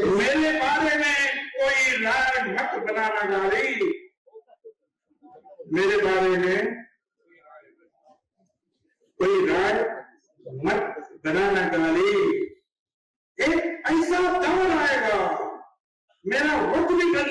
मेरे बारे में कोई राय मत बनाना गाड़ी। मेरे बारे में कोई राय मत बनाना गाड़ी। एक ऐसा दौर आएगा, मेरा वक्त भी कर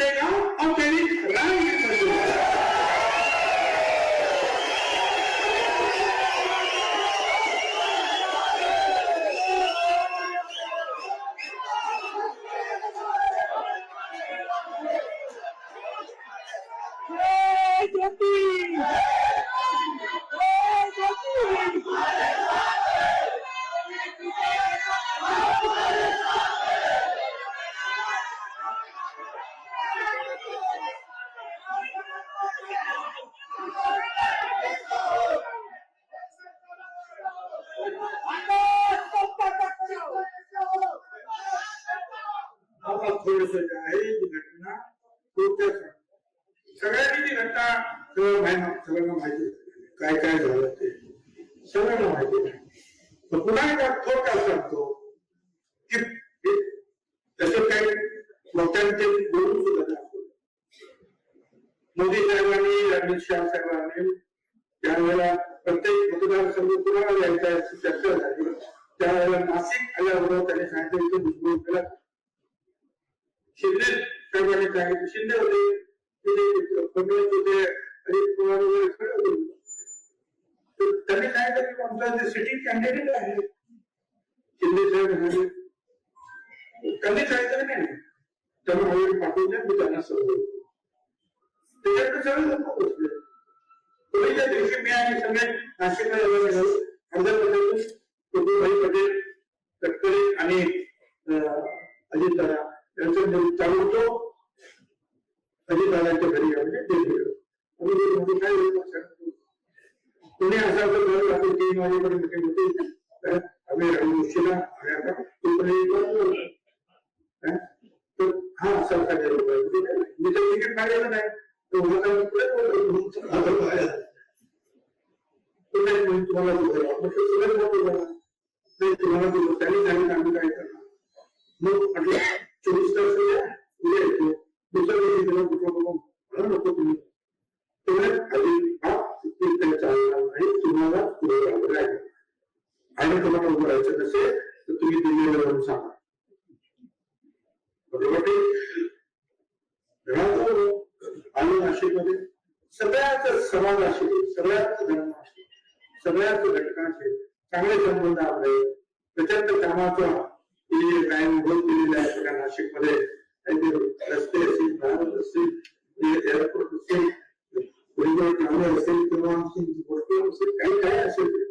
थोडस जे आहे ती घटना डोक्यात सगळ्यांनी ती घटना सगळं सगळ्यांना माहिती काय काय झालं ते सगळ्यांना माहिती नाही. पण पुन्हा एकदा थोडक्यात सांगतो की मोदी साहेबांनी अमित शहा साहेबांनी त्यावेळेला प्रत्येक मतदारसंघ कुणाला द्यायचा याची चर्चा झाली. त्यावेळेला नाशिक आल्याबरोबर त्यांनी सांगितलं की भुजबळ केला शिंदे साहेबांनी सांगितलं. शिंदे होते तिथे फडणवीस होते अजित पवार वगैरे सगळे होते. त्यांनी सांगितलं की आमचा जे सिटिंग कॅन्डिडेट आहे शिंदे साहेब म्हणाले त्यांनी सांगितलं नाही? त्यामुळे पाठवून द्या मी त्यांना सर्व त्याच्याकडे सगळे लोक होळीच्या दिवशी मी आणि सगळे नाशिकला यायला पटेल प्रभूभाई पटेल तटकरे आणि अजित दादा यांचं चालू होतो. अजित दादांच्या घरी म्हणजे ते गेलो. म्हणजे काय होईल असा असं घर तीन वाजेपर्यंत काही होते तर आम्ही राहू उशिरा आणि आता तोपर्यंत तर हा सरकार म्हणजे मी तर तिकीट काढलेलं नाही. तो होता पुढे बोलतो. आता काय? तो नाही म्हणे, तुम्हाला दुखायला म्हटलं सगळं मोठं झालं. नाही तुम्हाला दुखत त्यांनी सांगितलं आम्ही काय करणार मग म्हटलं चोवीस तास द्या उद्या येतो दुसऱ्या दिवशी त्याला कुठं बघून मला नको तुम्ही तेवढ्यात आधी हा सुट्टी काही चालणार नाही तुम्हाला पुढे राहावं लागेल आणि तुम्हाला उभं राहायचं नसेल तर तुम्ही दिल्लीला जाऊन सांगा बरोबर ते भाषेमध्ये सगळ्याच समाज असे सगळ्याच धर्म असे सगळ्याच घटना चांगले संबंध आपले प्रचंड कामाचा की कायम होत गेलेला आहे सगळ्या नाशिकमध्ये. रस्ते असतील भारत असतील एअरपोर्ट असेल कोणीकडे कामे असेल किंवा आणखी गोष्टी असेल काही काय असेल.